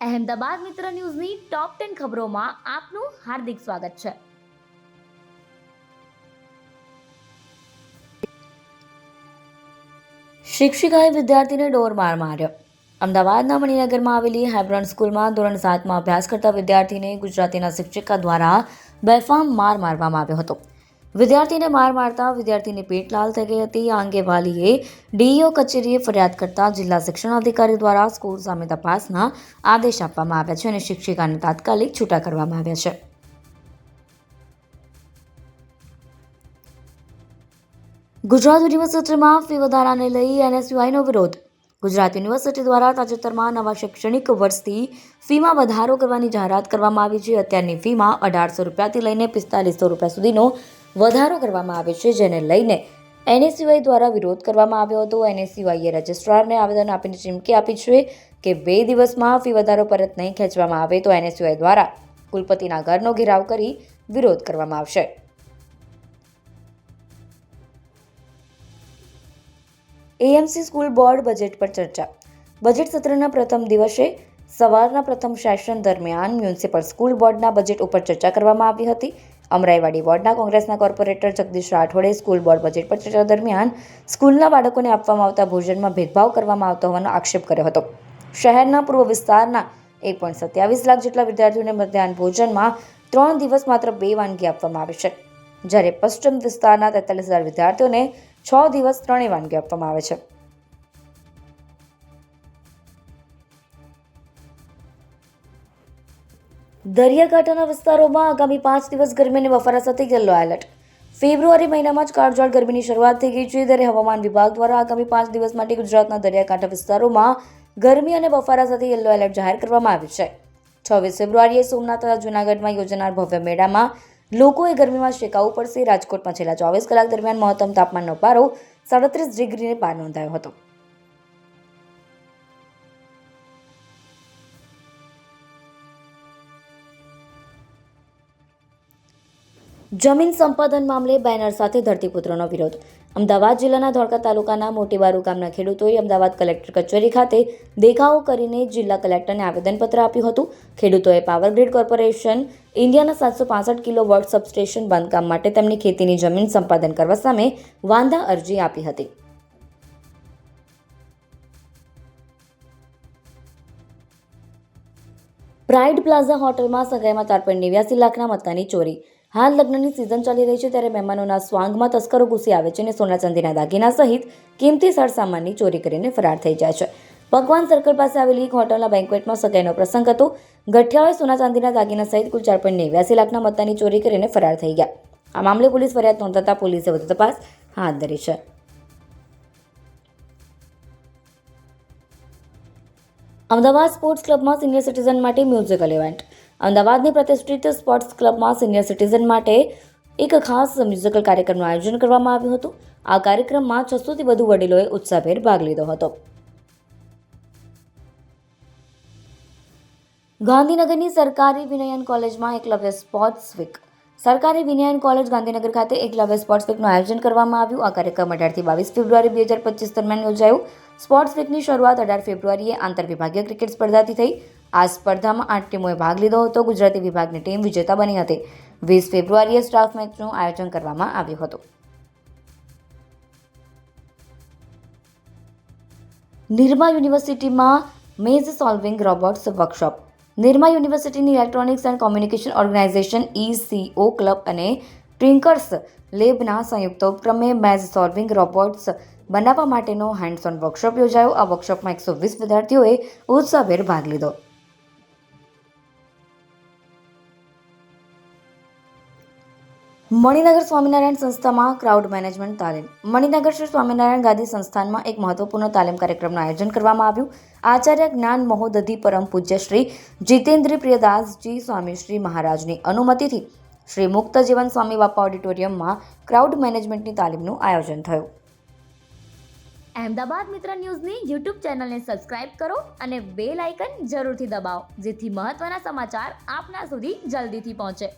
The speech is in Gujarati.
અહેમદાબાદ મિત્ર ન્યૂઝની ટોપ ટેન ખબરોમાં આપનું હાર્દિક સ્વાગત છે. શિક્ષિકાએ વિદ્યાર્થીને ડોર માર માર્યો. અમદાવાદના મણિનગરમાં આવેલી હેબ્રોન સ્કૂલમાં ધોરણ સાતમાં અભ્યાસ કરતા વિદ્યાર્થીને ગુજરાતીના શિક્ષિકા દ્વારા બેફામ માર મારવામાં આવ્યો હતો. વિદ્યાર્થીને માર મારતા વિદ્યાર્થીની પેટ લાલ થઈ ગઈ હતી. આ અંગે વાલીએ ડીઈઓ કચેરીએ ફરિયાદ કરતા જિલ્લા શિક્ષણ અધિકારી દ્વારા સ્કૂલ સામે તપાસના આદેશ આપવામાં આવ્યા છે અને શિક્ષિકાને તાત્કાલિક છૂટા કરવામાં આવ્યા છે. ગુજરાત યુનિવર્સિટીમાં ફી વધારાને લઈ એનએસયુઆઈનો વિરોધ. ગુજરાત યુનિવર્સિટી દ્વારા તાજેતરમાં નવા શૈક્ષણિક વર્ષથી ફીમાં વધારો કરવાની જાહેરાત કરવામાં આવી છે. અત્યારની ફીમાં અઢારસો રૂપિયાથી લઈને પિસ્તાલીસો રૂપિયા સુધીનો વધારો કરવામાં આવે છે, જેને લઈને એનએસયુઆઈ દ્વારા વિરોધ કરવામાં આવ્યો હતો. એનએસયુઆઈએ રજિસ્ટ્રારને આવેદન આપીને ચીમકી આપી છે કે બે દિવસમાં ફી વધારો પરત નહીં ખેંચવામાં આવે તો એનએસયુઆઈ દ્વારા કુલપતિના ઘરનો ઘેરાવ કરી વિરોધ કરવામાં આવશે. એએમસી સ્કૂલ બોર્ડ બજેટ પર ચર્ચા. બજેટ સત્રના પ્રથમ દિવસે સવારના પ્રથમ સેશન દરમિયાન મ્યુનિસિપલ સ્કૂલ બોર્ડના બજેટ ઉપર ચર્ચા કરવામાં આવી હતી. અમરાઈવાડી વોર્ડના કોંગ્રેસના કોર્પોરેટર જગદીશ રાઠોડે સ્કૂલ બોર્ડ બજેટ પર ચર્ચા દરમિયાન સ્કૂલના બાળકોને આપવામાં આવતા ભોજનમાં ભેદભાવ કરવામાં આવતો હોવાનો આક્ષેપ કર્યો હતો. શહેરના પૂર્વ વિસ્તારના એક પોઈન્ટ સત્યાવીસ લાખ જેટલા વિદ્યાર્થીઓને મધ્યાહન ભોજનમાં ત્રણ દિવસ માત્ર બે વાનગી આપવામાં આવે છે. જ્યારે પશ્ચિમ વિસ્તારના તેતાલીસ હજાર વિદ્યાર્થીઓને છ દિવસ ત્રણેય વાનગી આપવામાં આવે છે. દરિયાકાંઠાના વિસ્તારોમાં આગામી પાંચ દિવસ ગરમી અને બફારા સાથે યલો એલર્ટ. ફેબ્રુઆરી મહિનામાં જ કાળઝાળ ગરમીની શરૂઆત થઈ ગઈ છે. ત્યારે હવામાન વિભાગ દ્વારા આગામી પાંચ દિવસ માટે ગુજરાતના દરિયાકાંઠા વિસ્તારોમાં ગરમી અને બફારા સાથે યલો એલર્ટ જાહેર કરવામાં આવ્યું છે. છવ્વીસ ફેબ્રુઆરીએ સોમનાથ તથા જૂનાગઢમાં યોજાનાર ભવ્ય મેળામાં લોકોએ ગરમીમાં શેકાવવું પડશે. રાજકોટમાં છેલ્લા ચોવીસ કલાક દરમિયાન મહત્તમ તાપમાનનો પારો સાડત્રીસ ડિગ્રીને પાર નોંધાયો હતો. જમીન સંપાદન મામલે બેનર સાથે ધરતીપુત્રોનો વિરોધ. અમદાવાદ જિલ્લાના ધોળકા તાલુકાના મોટીબારુ ગામના ખેડૂતોએ અમદાવાદ કલેક્ટર કચેરી ખાતે દેખાવો કરીને જિલ્લા કલેક્ટરને આવેદનપત્ર આપ્યું હતું. ખેડૂતોએ પાવર ગ્રીડ કોર્પોરેશન, ઇન્ડિયાના સાતસો પાસઠ કિલો વોટ સબસ્ટેશન બાંધકામ માટે તેમની ખેતીની જમીન સંપાદન કરવા સામે વાંધા અરજી આપી હતી. પ્રાઇડ પ્લાઝા હોટલમાં સગાઈમાં પોઈન્ટ નેવ્યાસી લાખના મતાની ચોરી. હાલ લગ્નની સિઝન ચાલી રહી છે ત્યારે મહેમાનોના સ્વાંગમાં તસ્કરો ઘૂસી આવે છે અને સોના ચાંદીના દાગીના સહિત કિંમતી સામાનની ચોરી કરીને ફરાર થઈ જાય છે. ભગવાન સર્કલ પાસે આવેલી એક હોટલના બેન્કવેટમાં સગાઈનો પ્રસંગ હતો. ગઠિયાઓએ સોના ચાંદીના દાગીના સહિત કુલ ચાર પોઈન્ટ નેવ્યાસી લાખના મત્તાની ચોરી કરીને ફરાર થઈ ગયા. આ મામલે પોલીસ ફરિયાદ નોંધાતા પોલીસે વધુ તપાસ હાથ ધરી છે. અમદાવાદ સ્પોર્ટ્સ ક્લબમાં સિનિયર સિટીઝન માટે મ્યુઝિકલ ઇવેન્ટ અમદાવાદની પ્રતિષ્ઠિત સ્પોર્ટ્સ ક્લબમાં સિનિયર સિટીઝન માટે એક ખાસ મ્યુઝિકલ કાર્યક્રમનું આયોજન કરવામાં આવ્યું હતું. આ કાર્યક્રમમાં છસોથી વધુ વડીલોએ ઉત્સાહભેર ભાગ લીધો હતો. ગાંધીનગરની સરકારી વિનયન કોલેજમાં એકલવ્ય સ્પોર્ટ્સ વીક. સરકારી વિનયન કોલેજ ગાંધીનગર ખાતે એકલવ્ય સ્પોર્ટ્સ વીકનું આયોજન કરવામાં આવ્યું. આ કાર્યક્રમ અઢારથી બાવીસ ફેબ્રુઆરી બે હજાર પચીસ દરમિયાન યોજાયું. સ્પોર્ટ્સ વીકની શરૂઆત અઢાર ફેબ્રુઆરીએ આંતરવિભાગીય ક્રિકેટ સ્પર્ધાથી થઈ. આ સ્પર્ધામાં આઠ ટીમોએ ભાગ લીધો હતો. ગુજરાતી વિભાગની ટીમ વિજેતા બની હતી. વીસ ફેબ્રુઆરીએ સ્ટાફ મેચનું આયોજન કરવામાં આવ્યું હતું. નિરમા યુનિવર્સિટીમાં maze solving robots workshop. Nirma યુનિવર્સિટીની electronics and communication organisation ECO club અને ટ્રિંકર્સ લેબના સંયુક્ત ઉપક્રમે મેઝ સોલ્વિંગ રોબોટ્સ બનાવવા માટેનો હેન્ડસોન વર્કશોપ યોજાયો. આ વર્કશોપમાં એકસો વીસ વિદ્યાર્થીઓએ ઉત્સાહભેર ભાગ લીધો. મણિનગર સ્વામિનારાયણ સંસ્થામાં ક્રાઉડ મેનેજમેન્ટ તાલીમ. મણિનગર શ્રી સ્વામિનારાયણ ગાદી સંસ્થાનમાં એક મહત્વપૂર્ણ તાલીમ કાર્યક્રમનું આયોજન કરવામાં આવ્યું. આચાર્ય જ્ઞાન મહોદધિ પરમ પૂજ્ય શ્રી જીતેન્દ્ર પ્રિયદાસજી સ્વામી શ્રી મહારાજની અનુમતિથી શ્રી મુક્ત જીવન સ્વામી બાપા ઓડિટોરિયમમાં ક્રાઉડ મેનેજમેન્ટની તાલીમનું આયોજન થયું. અહેમદાબાદ મિત્ર ન્યૂઝની યુટ્યુબ ચેનલને સબસ્ક્રાઇબ કરો અને બેલ આઇકન જરૂરથી દબાવો, જેથી મહત્ત્વના સમાચાર આપના સુધી જલ્દીથી પહોંચે.